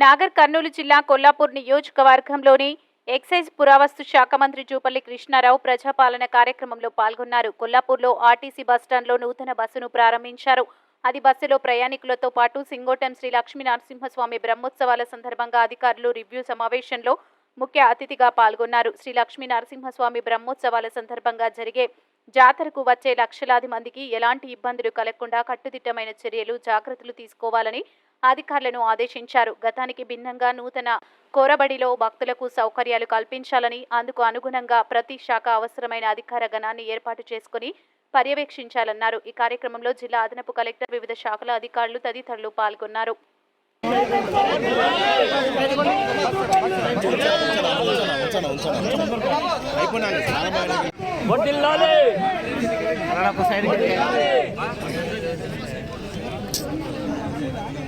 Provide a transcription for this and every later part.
నాగర్ కర్నూలు జిల్లా కొల్లాపూర్ నియోజకవర్గంలోని ఎక్సైజ్ పురావస్తు శాఖ మంత్రి జూపల్లి కృష్ణారావు ప్రజాపాలన కార్యక్రమంలో పాల్గొన్నారు. కొల్లాపూర్లో ఆర్టీసీ బస్టాండ్లో నూతన బస్సును ప్రారంభించారు. అది బస్సులో ప్రయాణికులతో పాటు సింగోటం శ్రీ లక్ష్మీ నరసింహస్వామి బ్రహ్మోత్సవాల సందర్భంగా అధికారులు రివ్యూ సమావేశంలో ముఖ్య అతిథిగా పాల్గొన్నారు. శ్రీ లక్ష్మీ నరసింహస్వామి బ్రహ్మోత్సవాల సందర్భంగా జరిగే జాతరకు వచ్చే లక్షలాది మందికి ఎలాంటి ఇబ్బందులు కలగకుండా కట్టుదిట్టమైన చర్యలు జాగ్రత్తలు తీసుకోవాలని అధికారులను ఆదేశించారు. గతానికి భిన్నంగా నూతన కోరబడిలో భక్తులకు సౌకర్యాలు కల్పించాలని అందుకు అనుగుణంగా ప్రతి శాఖ అవసరమైన అధికార గణాన్ని ఏర్పాటు చేసుకుని పర్యవేక్షించాలన్నారు. ఈ కార్యక్రమంలో జిల్లా అదనపు కలెక్టర్ వివిధ శాఖల అధికారులు తదితరులు పాల్గొన్నారు.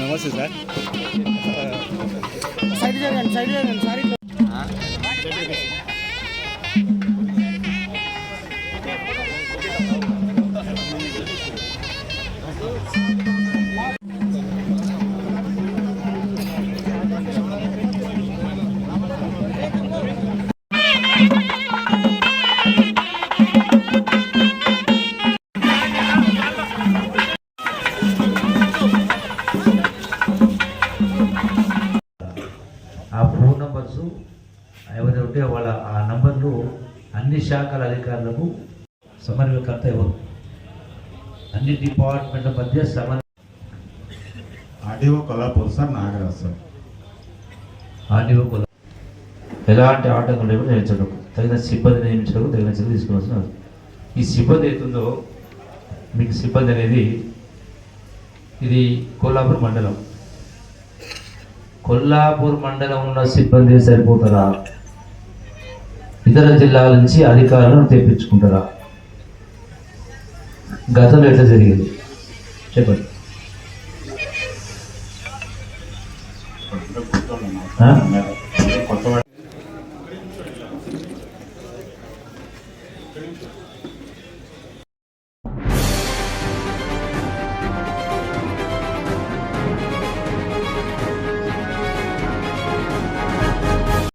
నమస్తే సార్ సైడ్ జరగండి సైడ్ జరగండి సార్ ఇట్లా ఆ నంబర్స్ ఎవరైతే ఉంటే వాళ్ళ ఆ నంబర్లు అన్ని శాఖల అధికారులకు సమన్వయకర్త ఎవరు? అన్ని డిపార్ట్మెంట్ల మధ్య సమన్వయ RDO Kollapur sir Nagaraj sir. RDO కుల ఎలాంటి ఆటంకం లేకుండా నిలిచడం తగిన సిబ్బంది నియమించడం తగిన చర్యలు తీసుకోవాల్సిన. ఈ సిబ్బంది అవుతుందో మీకు సిబ్బంది అనేది ఇది కొల్లాపూర్ మండలం. కొల్లాపూర్ మండలం ఉన్న సిబ్బంది సరిపోతారా? ఇతర జిల్లాల నుంచి అధికారులను తెప్పించుకుంటారా? గతంలో ఎట్లా జరిగింది? చెప్పండి. కొత్త